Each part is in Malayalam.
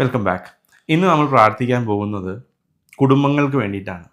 വെൽക്കം ബാക്ക് ഇന്ന് നമ്മൾ പ്രാർത്ഥിക്കാൻ പോകുന്നത് കുടുംബങ്ങൾക്ക് വേണ്ടിയിട്ടാണ്.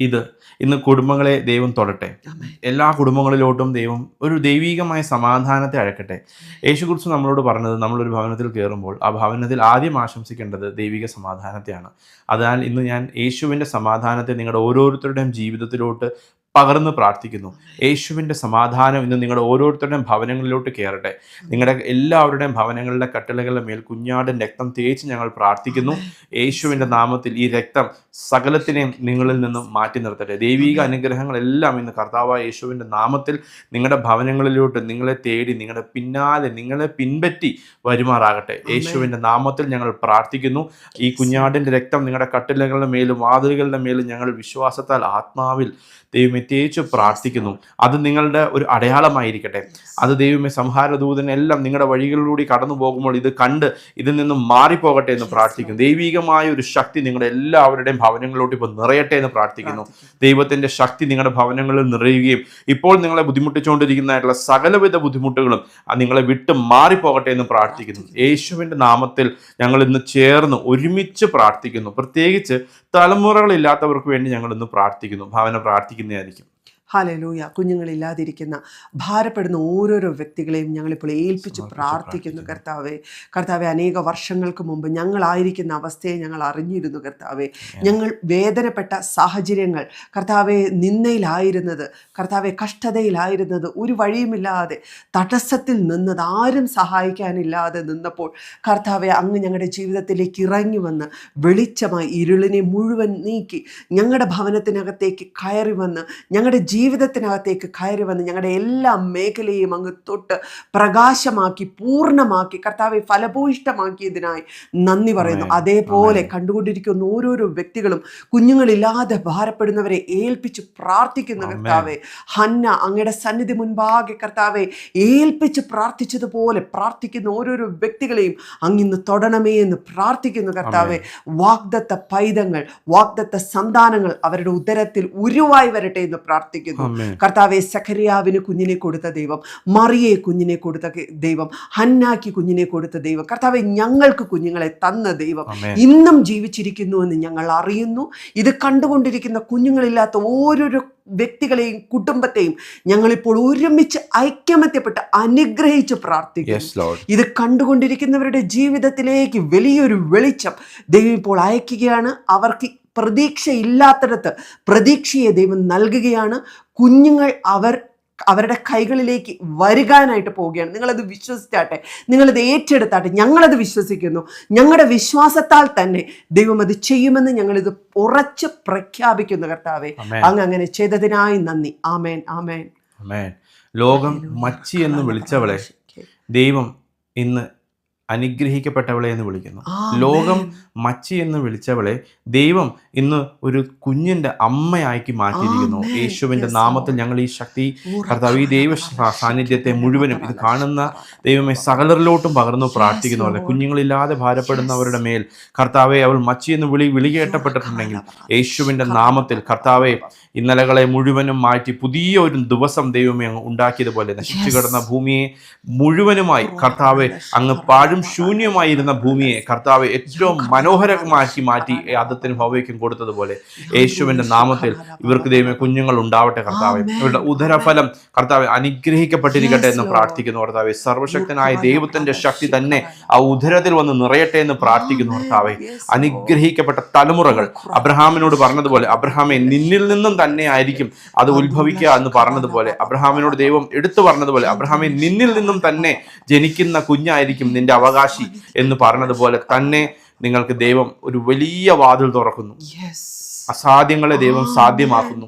ഇത് ഇന്ന് കുടുംബങ്ങളെ ദൈവം തൊടട്ടെ. എല്ലാ കുടുംബങ്ങളിലോട്ടും ദൈവം ഒരു ദൈവീകമായ സമാധാനത്തെ അഴക്കട്ടെ യേശുക്കുറിച്ച് നമ്മളോട് പറഞ്ഞത് നമ്മളൊരു ഭവനത്തിൽ കയറുമ്പോൾ ആ ഭവനത്തിൽ ആദ്യം ആശംസിക്കേണ്ടത് ദൈവിക സമാധാനത്തെയാണ്. അതിനാൽ ഇന്ന് ഞാൻ യേശുവിന്റെ സമാധാനത്തെ നിങ്ങളുടെ ഓരോരുത്തരുടെയും ജീവിതത്തിലോട്ട് പകർന്ന് പ്രാർത്ഥിക്കുന്നു. യേശുവിന്റെ സമാധാനം ഇന്ന് നിങ്ങളുടെ ഓരോരുത്തരുടെയും ഭവനങ്ങളിലോട്ട് കയറട്ടെ. നിങ്ങളുടെ എല്ലാവരുടെയും ഭവനങ്ങളുടെ കട്ടിളകളുടെ മേൽ കുഞ്ഞാടൻ രക്തം തേച്ച് ഞങ്ങൾ പ്രാർത്ഥിക്കുന്നു. യേശുവിന്റെ നാമത്തിൽ ഈ രക്തം സകലത്തിനെയും നിങ്ങളിൽ നിന്നും മാറ്റി നിർത്തട്ടെ. ദൈവിക അനുഗ്രഹങ്ങളെല്ലാം ഇന്ന് കർത്താവായ യേശുവിന്റെ നാമത്തിൽ നിങ്ങളുടെ ഭവനങ്ങളിലോട്ട് നിങ്ങളെ തേടി നിങ്ങളുടെ പിന്നാലെ നിങ്ങളെ പിൻപറ്റി വരുമാറാകട്ടെ. യേശുവിന്റെ നാമത്തിൽ ഞങ്ങൾ പ്രാർത്ഥിക്കുന്നു. ഈ കുഞ്ഞാടിന്റെ രക്തം നിങ്ങളുടെ കട്ടിലകളുടെ മേലും വാതിലുകളുടെ മേലും ഞങ്ങൾ വിശ്വാസത്താൽ ആത്മാവിൽ ദൈവമേ തേച്ച് പ്രാർത്ഥിക്കുന്നു. അത് നിങ്ങളുടെ ഒരു അടയാളമായിരിക്കട്ടെ. അത് ദൈവമേ സംഹാരദൂതനെല്ലാം നിങ്ങളുടെ വഴികളിലൂടെ കടന്നു പോകുമ്പോൾ ഇത് കണ്ട് ഇതിൽ നിന്നും മാറിപ്പോകട്ടെ എന്ന് പ്രാർത്ഥിക്കുന്നു. ദൈവികമായ ഒരു ശക്തി നിങ്ങളുടെ എല്ലാവരുടെയും ഭവനങ്ങളിലോട്ട് ഇപ്പോൾ നിറയട്ടെ എന്ന് പ്രാർത്ഥിക്കുന്നു. ദൈവത്തിന്റെ ശക്തി നിങ്ങളുടെ ഭവനങ്ങളിൽ നിറയുകയും ഇപ്പോൾ നിങ്ങളെ ബുദ്ധിമുട്ടിച്ചുകൊണ്ടിരിക്കുന്നതായിട്ടുള്ള സകലവിധ ബുദ്ധിമുട്ടുകളും നിങ്ങളെ വിട്ട് മാറിപ്പോകട്ടെ എന്ന് പ്രാർത്ഥിക്കുന്നു. യേശുവിന്റെ നാമത്തിൽ ഞങ്ങൾ ഇന്ന് ചേർന്ന് ഒരുമിച്ച് പ്രാർത്ഥിക്കുന്നു. പ്രത്യേകിച്ച് തലമുറകളില്ലാത്തവർക്ക് വേണ്ടി ഞങ്ങൾ ഇന്ന് പ്രാർത്ഥിക്കുന്നു ഭാവന പ്രാർത്ഥിക്കുന്നതായിരിക്കും. ഹാലലൂയ കുഞ്ഞുങ്ങളില്ലാതിരിക്കുന്ന ഭാരപ്പെടുന്ന ഓരോരോ വ്യക്തികളെയും ഞങ്ങളിപ്പോൾ ഏൽപ്പിച്ച് പ്രാർത്ഥിക്കുന്നു കർത്താവെ. കർത്താവെ അനേക വർഷങ്ങൾക്ക് മുമ്പ് ഞങ്ങളായിരിക്കുന്ന അവസ്ഥയെ ഞങ്ങൾ അറിഞ്ഞിരുന്നു കർത്താവെ. ഞങ്ങൾ വേദനപ്പെട്ട സാഹചര്യങ്ങൾ കർത്താവെ നിന്നയിലായിരുന്നത് കർത്താവെ കഷ്ടതയിലായിരുന്നത് ഒരു വഴിയുമില്ലാതെ തടസ്സത്തിൽ നിന്നത് ആരും സഹായിക്കാനില്ലാതെ നിന്നപ്പോൾ കർത്താവെ അങ്ങ് ഞങ്ങളുടെ ജീവിതത്തിലേക്ക് ഇറങ്ങി വന്ന് വെളിച്ചമായി ഇരുളിനെ മുഴുവൻ നീക്കി ഞങ്ങളുടെ ഭവനത്തിനകത്തേക്ക് കയറി വന്ന് ഞങ്ങളുടെ ജീവിതത്തിനകത്തേക്ക് കയറി വന്ന് ഞങ്ങളുടെ എല്ലാ മേഖലയും അങ്ങ് തൊട്ട് പ്രകാശമാക്കി പൂർണമാക്കി കർത്താവെ ഫലഭൂയിഷ്ടമാക്കിയതിനായി നന്ദി പറയുന്നു. അതേപോലെ കണ്ടുകൊണ്ടിരിക്കുന്ന ഓരോരോ വ്യക്തികളും കുഞ്ഞുങ്ങളില്ലാതെ ഭാരപ്പെടുന്നവരെ ഏൽപ്പിച്ച് പ്രാർത്ഥിക്കുന്ന. കർത്താവെ ഹന്ന അങ്ങയുടെ സന്നിധി മുൻപാകെ കർത്താവെ ഏൽപ്പിച്ച് പ്രാർത്ഥിച്ചതുപോലെ പ്രാർത്ഥിക്കുന്ന ഓരോരോ വ്യക്തികളെയും അങ്ങിന്ന് തൊടണമേ എന്ന് പ്രാർത്ഥിക്കുന്നു കർത്താവെ. വാഗ്ദത്ത പൈതങ്ങൾ വാഗ്ദത്ത സന്താനങ്ങൾ അവരുടെ ഉദരത്തിൽ ഉരുവായി വരട്ടെ എന്ന് പ്രാർത്ഥിക്കുന്നു. ആമേൻ. കർത്താവെ സഖരിയാവിന് കുഞ്ഞിനെ കൊടുത്ത ദൈവം മറിയെ കുഞ്ഞിനെ കൊടുത്ത ദൈവം ഹന്നാക്കി കുഞ്ഞിനെ കൊടുത്ത ദൈവം കർത്താവെ ഞങ്ങൾക്ക് കുഞ്ഞുങ്ങളെ തന്ന ദൈവം ഇന്നും ജീവിച്ചിരിക്കുന്നു എന്ന് ഞങ്ങൾ അറിയുന്നു. ഇത് കണ്ടുകൊണ്ടിരിക്കുന്ന കുഞ്ഞുങ്ങളില്ലാത്ത ഓരോരോ വ്യക്തികളെയും കുടുംബത്തെയും ഞങ്ങളിപ്പോൾ ഒരുമിച്ച് ഐക്യമത്യപ്പെട്ട് അനുഗ്രഹിച്ച് പ്രാർത്ഥിക്കുന്നു. ഇത് കണ്ടുകൊണ്ടിരിക്കുന്നവരുടെ ജീവിതത്തിലേക്ക് വലിയൊരു വെളിച്ചം ദൈവം ഇപ്പോൾ അയക്കുകയാണ്. അവർക്ക് പ്രതീക്ഷയില്ലാത്തിടത്ത് പ്രതീക്ഷയെ ദൈവം നൽകുകയാണ്. കുഞ്ഞുങ്ങൾ അവർ അവരുടെ കൈകളിലേക്ക് വരികാനായിട്ട് പോവുകയാണ്. നിങ്ങളത് വിശ്വസിച്ചാട്ടെ. നിങ്ങളത് ഏറ്റെടുത്താട്ടെ. ഞങ്ങളത് വിശ്വസിക്കുന്നു. ഞങ്ങളുടെ വിശ്വാസത്താൽ തന്നെ ദൈവം അത് ചെയ്യുമെന്ന് ഞങ്ങളിത് ഉറച്ച് പ്രഖ്യാപിക്കുന്നു കർത്താവെ. അങ്ങ് അങ്ങനെ ചെയ്തതിനായി നന്ദി. ആമേൻ. ആമേൻ. ആമേൻ. ലോകം മച്ചി എന്ന് വിളിച്ചവളെ ദൈവം ഇന്ന് അനുഗ്രഹിക്കപ്പെട്ടവളെ എന്ന് വിളിക്കുന്നു. ലോകം മച്ചി എന്ന് വിളിച്ചവളെ ദൈവം ഇന്ന് ഒരു കുഞ്ഞിന്റെ അമ്മയാക്കി മാറ്റിയിരിക്കുന്നു. യേശുവിന്റെ നാമത്തിൽ ഞങ്ങൾ ഈ ശക്തി കർത്താവ് ഈ ദൈവ സാന്നിധ്യത്തെ മുഴുവനും ഇത് കാണുന്ന ദൈവമേ സകലരിലോട്ടും പകർന്നു പ്രാർത്ഥിക്കുന്നു. അല്ലെ? കുഞ്ഞുങ്ങളില്ലാതെ ഭാരപ്പെടുന്നവരുടെ മേൽ കർത്താവെ അവൾ മച്ചി എന്ന് വിളി വിളി കേട്ടപ്പെട്ടിട്ടുണ്ടെങ്കിൽ യേശുവിന്റെ നാമത്തിൽ കർത്താവെ ഇന്നലകളെ മുഴുവനും മാറ്റി പുതിയ ഒരു ദിവസം ദൈവമേ അങ്ങ് ഉണ്ടാക്കിയതുപോലെ നശിച്ചു കിടന്ന ഭൂമിയെ മുഴുവനുമായി കർത്താവെ അങ്ങ് പാഴും ശൂന്യമായിരുന്ന ഭൂമിയെ കർത്താവ് ഏറ്റവും മനോഹരമാക്കി മാറ്റി അതത്തിന് ഭവയ്ക്കും കൊടുത്തതുപോലെ യേശുവിന്റെ നാമത്തിൽ ഇവർക്ക് ദൈവമേ കുഞ്ഞുങ്ങൾ ഉണ്ടാവട്ടെ കർത്താവെ. ഇവരുടെ ഉദരഫലം കർത്താവെ അനുഗ്രഹിക്കപ്പെട്ടിരിക്കട്ടെ എന്ന് പ്രാർത്ഥിക്കുന്നു കർത്താവെ. സർവശക്തനായ ദൈവത്തിന്റെ ശക്തി തന്നെ ആ ഉദരത്തിൽ വന്ന് നിറയട്ടെ എന്ന് പ്രാർത്ഥിക്കുന്നു. കർത്താവെ. അനുഗ്രഹിക്കപ്പെട്ട തലമുറകൾ അബ്രഹാമിനോട് പറഞ്ഞതുപോലെ അബ്രഹാമെ നിന്നിൽ നിന്നും തന്നെ ആയിരിക്കും അത് ഉത്ഭവിക്കുക എന്ന് പറഞ്ഞതുപോലെ അബ്രഹാമിനോട് ദൈവം എടുത്തു പറഞ്ഞതുപോലെ അബ്രഹാമെ നിന്നിൽ നിന്നും തന്നെ ജനിക്കുന്ന കുഞ്ഞായിരിക്കും നിന്റെ അവകാശി എന്ന് പറഞ്ഞതുപോലെ തന്നെ നിങ്ങൾക്ക് ദൈവം ഒരു വലിയ വാതിൽ തുറക്കുന്നു. അസാധ്യങ്ങളെ ദൈവം സാധ്യമാക്കുന്നു.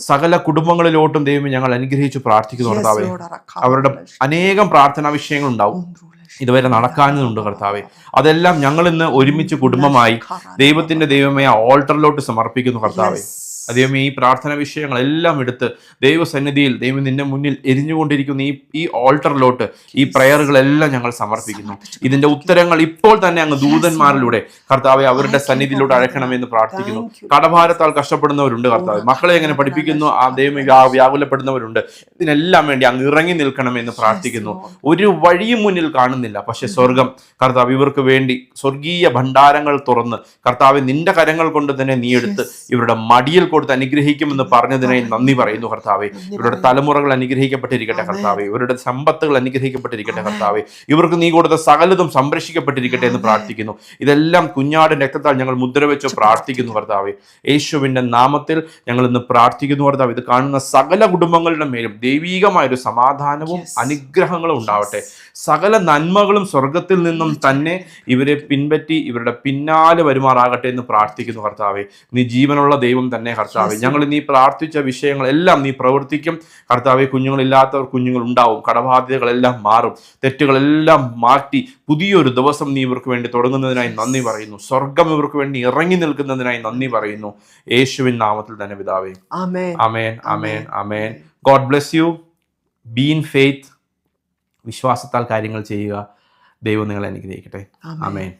സകല കുടുംബങ്ങളിലോട്ടും ദൈവം ഞങ്ങൾ അനുഗ്രഹിച്ചു പ്രാർത്ഥിക്കുന്നു കർത്താവെ. അവരുടെ അനേകം പ്രാർത്ഥനാ വിഷയങ്ങൾ ഉണ്ടാവും ഇതുവരെ നടക്കാനുണ്ട് കർത്താവെ. അതെല്ലാം ഞങ്ങൾ ഇന്ന് ഒരുമിച്ച് കുടുംബമായി ദൈവത്തിന്റെ ദൈവമേ ആ ഓൾട്ടറിലോട്ട് സമർപ്പിക്കുന്നു കർത്താവെ. Yes. ഈ പ്രാർത്ഥന വിഷയങ്ങളെല്ലാം എടുത്ത് ദൈവസന്നിധിയിൽ ദൈവം നിന്റെ മുന്നിൽ എരിഞ്ഞുകൊണ്ടിരിക്കുന്ന ഈ ഈ ഓൾട്ടറിലോട്ട് ഈ പ്രയറുകളെല്ലാം ഞങ്ങൾ സമർപ്പിക്കുന്നു. ഇതിന്റെ ഉത്തരങ്ങൾ ഇപ്പോൾ തന്നെ അങ്ങ് ദൂതന്മാരിലൂടെ കർത്താവെ അവരുടെ സന്നിധിയിലൂടെ അഴക്കണമെന്ന് പ്രാർത്ഥിക്കുന്നു. കടഭാരത്താൽ കഷ്ടപ്പെടുന്നവരുണ്ട് കർത്താവ്. മക്കളെ എങ്ങനെ പഠിപ്പിക്കുന്നു? ആ ദൈവം വ്യാ- വ്യാകുലപ്പെടുന്നവരുണ്ട്. ഇതിനെല്ലാം വേണ്ടി അങ്ങ് ഇറങ്ങി നിൽക്കണമെന്ന് പ്രാർത്ഥിക്കുന്നു. ഒരു വഴിയും മുന്നിൽ കാണുന്നില്ല. പക്ഷെ സ്വർഗം കർത്താവ് ഇവർക്ക് വേണ്ടി സ്വർഗീയ ഭണ്ഡാരങ്ങൾ തുറന്ന് കർത്താവ് നിന്റെ കരങ്ങൾ കൊണ്ട് തന്നെ നീ എടുത്ത് ഇവരുടെ മടിയിൽ കൊടുത്ത് അനുഗ്രഹിക്കുമെന്ന് പറഞ്ഞതിനായി നന്ദി പറയുന്നു കർത്താവെ. ഇവരുടെ തലമുറകൾ അനുഗ്രഹിക്കപ്പെട്ടിരിക്കട്ടെ കർത്താവെ. ഇവരുടെ സമ്പത്തുകൾ അനുഗ്രഹിക്കപ്പെട്ടിരിക്കട്ടെ കർത്താവെ. ഇവർക്ക് നീ കൊടുത്ത സകലതും സംരക്ഷിക്കപ്പെട്ടിരിക്കട്ടെ എന്ന് പ്രാർത്ഥിക്കുന്നു. ഇതെല്ലാം കുഞ്ഞാടിന്റെ രക്തത്താൽ ഞങ്ങൾ മുദ്ര വെച്ച് പ്രാർത്ഥിക്കുന്നു കർത്താവെ. യേശുവിന്റെ നാമത്തിൽ ഞങ്ങൾ ഇന്ന് പ്രാർത്ഥിക്കുന്നു കർത്താവ്. ഇത് കാണുന്ന സകല കുടുംബങ്ങളുടെ മേലും ദൈവീകമായ ഒരു സമാധാനവും അനുഗ്രഹങ്ങളും ഉണ്ടാവട്ടെ. സകല നന്മകളും സ്വർഗത്തിൽ നിന്നും തന്നെ ഇവരെ പിൻപറ്റി ഇവരുടെ പിന്നാലെ വരുമാറാകട്ടെ എന്ന് പ്രാർത്ഥിക്കുന്നു കർത്താവെ. നീ ജീവനുള്ള ദൈവം തന്നെ കർത്താവെ ഞങ്ങൾ നീ പ്രാർത്ഥിച്ച വിഷയങ്ങളെല്ലാം നീ പ്രവർത്തിക്കും. കർത്താവെ കുഞ്ഞുങ്ങളില്ലാത്തവർ കുഞ്ഞുങ്ങൾ ഉണ്ടാവും കടബാധ്യതകളെല്ലാം മാറും. തെറ്റുകളെല്ലാം മാറ്റി പുതിയൊരു ദിവസം നീ ഇവർക്ക് വേണ്ടി തുടങ്ങുന്നതിനായി നന്ദി പറയുന്നു. സ്വർഗം ഇവർക്ക് വേണ്ടി ഇറങ്ങി നിൽക്കുന്നതിനായി നന്ദി പറയുന്നു. യേശുവിൻ നാമത്തിൽ തന്നെ പിതാവേ. Amen amen amen God bless you been faith വിശ്വാസത്താൽ കാര്യങ്ങൾ ചെയ്യുക. ദൈവം നിങ്ങളെ അനുഗ്രഹിക്കട്ടെ. അമേൻ